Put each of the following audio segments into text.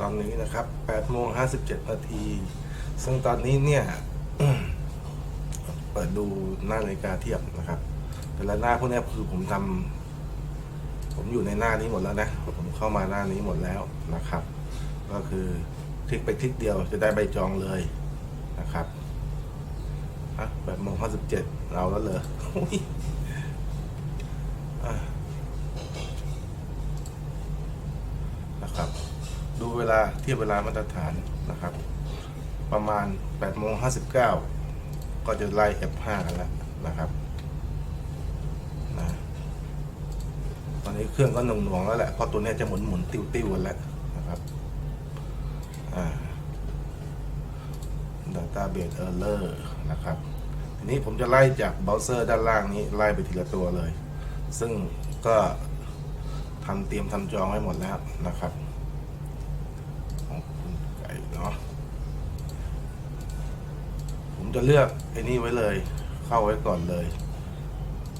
ตอนนี้นะครับ8โมง57นาที ซึ่งตอนนี้เนี่ย เปิดดูหน้านาฬิกาเทียบนะครับ แต่ละหน้าพวกนี้คือผมทำผมอยู่ในหน้านี้หมดแล้วนะ ผมเข้ามาหน้านี้หมดแล้วนะครับ ก็คือคลิกไปคลิกเดียวจะได้ใบจองเลยนะครับอะ8โมง57เราแล้วเหรออุ๊ยอะนะครับ ดูเว ลาเทียบเวลามาตรฐานนะครับ ประมาณ8โมง59 ก็จะไล่ F5 กันแล้วนะครับนะตอนนี้เครื่องก็หน่วงๆแล้วแหละเพราะตัวนี้จะหมุนหมุนๆติ้วๆกันแล้วนะครับอ่า database error นะครับทีนี้ผมจะไล่จากเบราว์เซอร์ด้านล่างนี้ไล่ไปทีละตัวเลย ซึ่งก็ทำเตรียมทำจองไว้หมดแล้วนะครับ เนาะผมจะเลือกไอ้นี่ไว้เลย เข้าไว้ก่อนเลย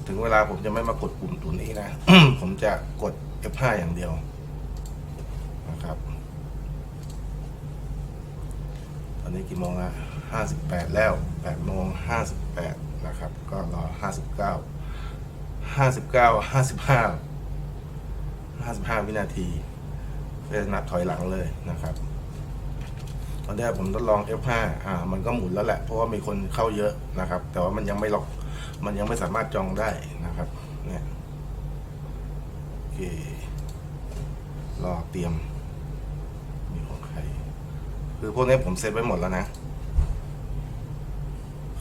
ถึงเวลาผมจะไม่มากดปุ่มตัวนี้นะ ผมจะกด F5 อย่างเดียวนะครับ ตอนนี้กี่โมงละ58แล้ว8โมง58นะครับ ก็รอ59 59 55 55วินาทีจะนับถอยหลังเลยนะครับ ตอนแรกผมทดลอง F5 อ่ามันก็หมุนแล้วแหละ เพราะว่ามีคนเข้าเยอะนะครับ แต่ว่ามันยังไม่ล็อก มันยังไม่สามารถจองได้นะครับเนี่ยโอเครอเตรียม มีของใคร คือพวกนี้ผมเซตไว้หมดแล้วนะ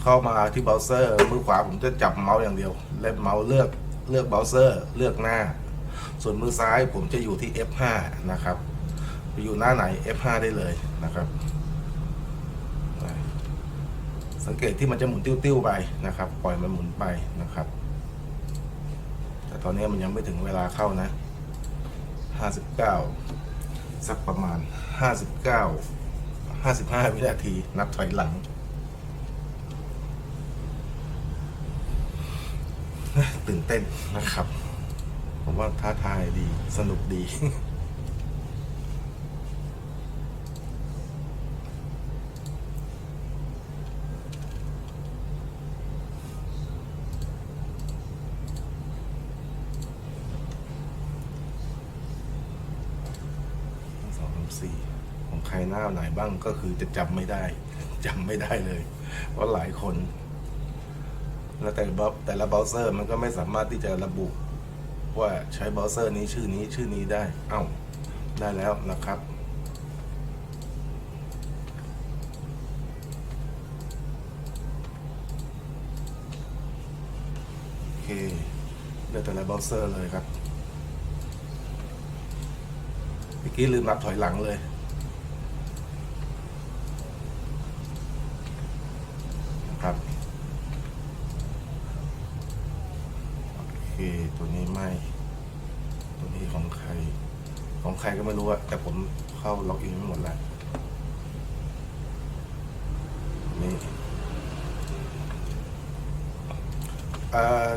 เข้ามาที่เบราว์เซอร์มือขวาผมจะจับเมาส์อย่างเดียว เล่นเมาส์เลือกเลือกเบราว์เซอร์เลือกหน้า ส่วนมือซ้ายผมจะอยู่ที่ F5 นะครับ ไปอยู่หน้าไหน F5 ได้เลยนะครับ สังเกตที่มันจะหมุนติ้วๆไปนะครับ ปล่อยมันหมุนไปนะครับ แต่ตอนนี้มันยังไม่ถึงเวลาเข้านะ 59 สักประมาณ 59 55 วินาที นับถอยหลัง ตื่นเต้นนะครับ ผมว่าท้าทายดีสนุกดี สองสามสี่ของใคร หน้าไหนบ้างก็คือจะจำไม่ได้จำไม่ได้เลยเพราะหลายคน แล้วแต่ละแต่ละเบราว์เซอร์มันก็ไม่สามารถที่จะระบุ ว่าใช้เบราว์เซอร์นี้ชื่อนี้ชื่อนี้ได้ เอ้า ได้แล้วนะครับโอเคเลือกแต่ละเบราว์เซอร์เลยครับเมื่อกี้ลืมนับถอยหลังเลย นะครับ โอเค ตัวนี้ไม่ ตัวนี้ของใคร ของใครก็ไม่รู้อะแต่ผมเข้าล็อกอินไปหมดแล้วนี่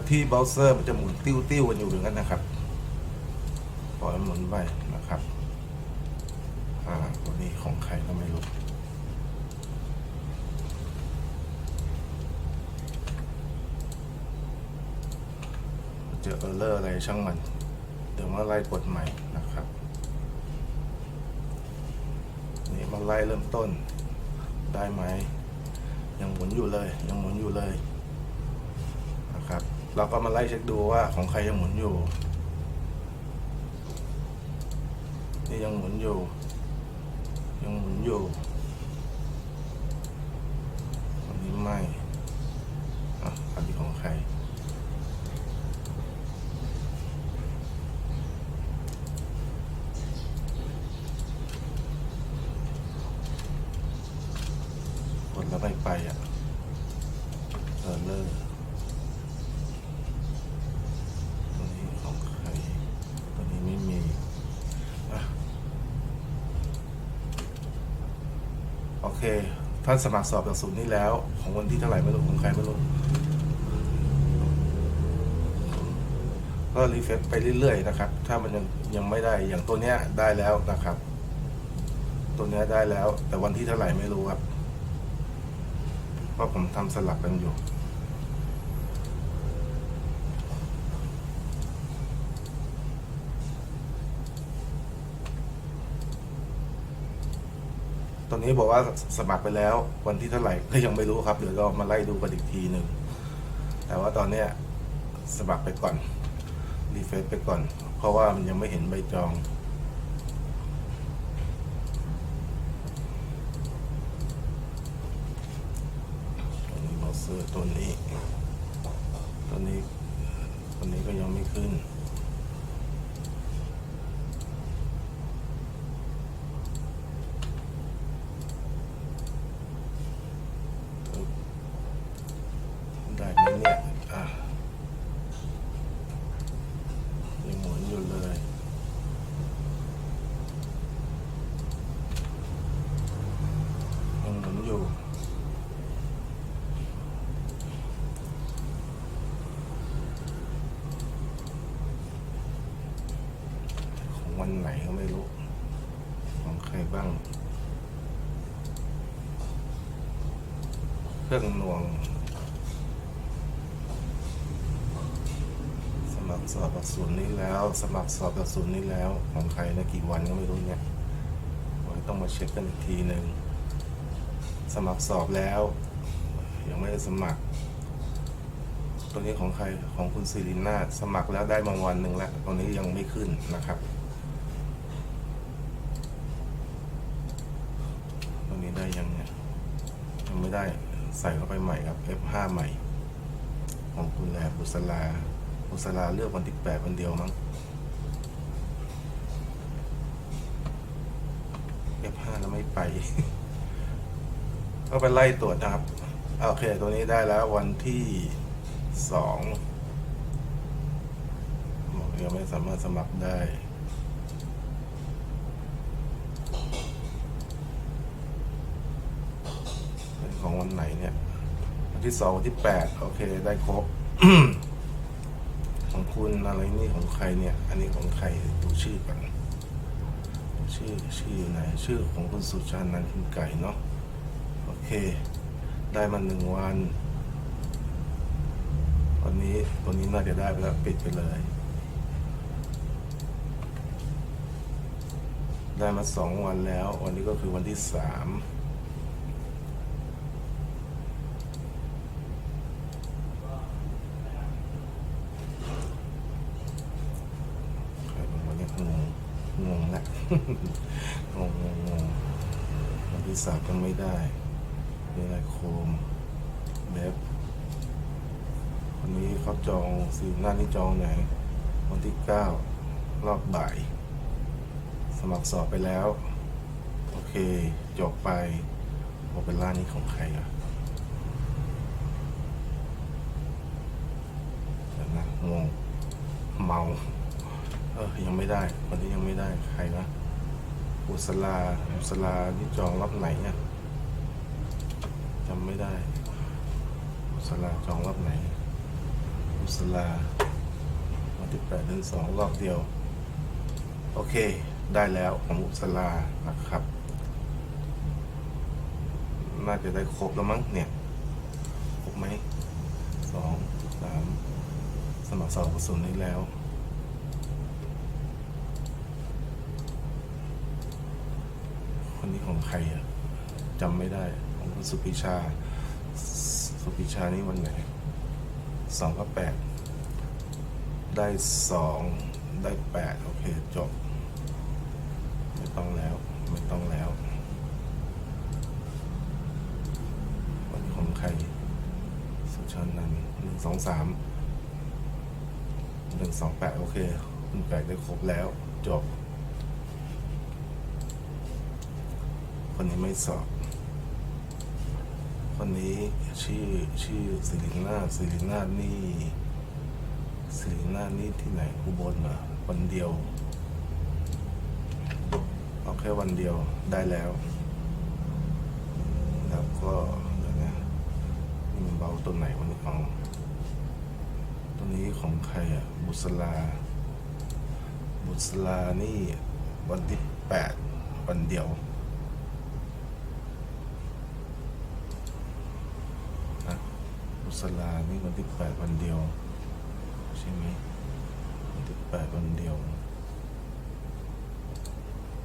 ที่เบราว์เซอร์มันจะหมุนติ้วติ้วๆกันอยู่อย่างนั้นนะครับปล่อยมันหมุนไปนะครับ อ่า ตัวนี้ของใครก็ไม่รู้ เจอเออร์เลอร์อะไรช่างมัน เดี๋ยวมาไล่กดใหม่นะครับ นี่มาไล่เริ่มต้น ได้ไหม ยังหมุนอยู่เลย ยังหมุนอยู่เลยนะครับ เราก็มาไล่เช็คดูว่าของใครยังหมุนอยู่ นี่ยังหมุนอยู่ ยังหมุนอยู่อันนี้ไม่อะอันนี้ของใคร กดแล้ว ไม่ไปอะเออเลอร์ตัวนี้ของใครตัวนี้ไม่มีอะโอเค ท่านสมัครสอบจากศูนย์นี้แล้ว ของวันที่เท่าไหร่ไม่รู้ของใครไม่รู้ก็รีเฟซไปเรื่อยๆนะครับ ถ้ามันยังยังไม่ได้อย่างตัวเนี้ยได้แล้วนะครับ ตัวเนี้ยได้แล้ว แต่วันที่เท่าไหร่ไม่รู้ครับ เพราะผมทำสลับกันอยู่ ตอนนี้บอกว่าสมัครไปแล้ว วันที่เท่าไหร่ก็ยังไม่รู้ครับ เดี๋ยวเรามาไล่ดูกันอีกทีหนึ่ง แต่ว่าตอนเนี้ยสมัครไปก่อน รีเฟซไปก่อน เพราะว่ามันยังไม่เห็นใบจอง ตัวนี้บอสเซื้อตัวนี้ ตัวนี้ ตัวนี้ก็ยังไม่ขึ้น ได้ไหมเนี่ย อะยังหมุนอยู่เลยยังหมุนอยู่ ของ วันไหนก็ไม่รู้ ของใครบ้าง เครื่องนวง สมัครสอบหลักสูตรนี้แล้ว สมัครสอบหลักสูตรนี้แล้ว ของใครนะกี่วันก็ไม่รู้เนี่ยต้องมาเช็คกันอีกทีหนึ่งสมัครสอบแล้ว ยังไม่ได้สมัคร ตัวนี้ของใครของคุณสิรินาสมัครแล้วได้มาวันหนึ่งแล้วตอนนี้ยังไม่ขึ้นนะครับ ตัวนี้ได้ยังเนี่ยยัง ได้ใส่เข้าไปใหม่ครับ F5 ใหม่ ของคุณแหลบุษลาบุษลาเลือกวันที่แปดวันเดียวมั้ง F5 แล้วไม่ไป ก็ไปไล่ตรวจนะครับ โอเค ตัวนี้ได้แล้ววันที่สองบอกยังไม่สามารถสมัครได้ เป็นของวัน ไหนเนี่ยวันที่สองวันที่แปดโอเค ได้ครบ ของคุณอะไรนี่ของใครเนี่ย อันนี้ของใครดูชื่อกันชื่อชื่ออยู่ไหนชื่อของคุณสุชานันท์คุณไก่เนาะโอเค ได้มาหนึ่งวัน วันนี้ตัวนี้น่าจะได้ไปแล้วปิดไปเลย ได้มาสองวันแล้ว วันนี้ก็คือวันที่สาม ใครบางวันนี้งงง งงงงงงงวันที่สามยังไม่ได้มีอะไรโคมเล็บวันนี้เขาจองสีหน้านี่จองไหน วันที่เก้ารอบบ่าย สมัครสอบไปแล้ว โอเค จบไปโอเปร่านี้ของใครอะนะงงเมา เออ ยังไม่ได้ วันนี้ยังไม่ได้ ใครนะ อุสลาอุสลานี่จองรอบไหนเนี่ยจำไม่ได้อุสลาจองรอบไหนอุสลาวันที่แปดเดือนสองรอบเดียว โอเค ได้แล้วของอุสลานะครับ น่าจะได้ครบแล้วมั้งเนี่ย ครบไหมสองสามสมัครสอบกระสุนนี้แล้ว คนนี้ของ ใครอะจำไม่ได้ของคุณสุพิชา สุพิชานี่วันไหนสองก็แปดได้สองได้แปดโอเคจบ ไม่ต้องแล้ว ไม่ต้องแล้ว วันของใคร สุชานันหนึ่งสองสามหนึ่งสองแปดโอเค คุณไก่ได้ครบแล้วจบ คนนี้ไม่สอบ คนนี้ชื่อชื่อสิรินาสิรินานี่สิรินานี่ที่ไหนอุบลเหรอวันเดียวเอาแค่วันเดียวได้แล้วแล้วก็เดี๋ยวนะนี่มันเบาตัวไหนวันนี้เอาตัวนี้ของใครอะบุษลา บุษลานี่วันที่แปดวันเดียว กุศลานี่วันที่แปดวันเดียว ใช่ไหมวันที่แปดวันเดียว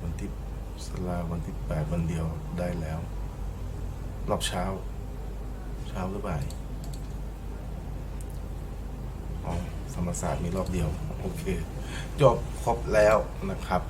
วันที่สลาวันที่แปดวันเดียวได้แล้ว รอบเช้า เช้าหรือบ่ายอ๋อธรรมศาสตร์มีรอบเดียว โอเค จบครบแล้วนะครับ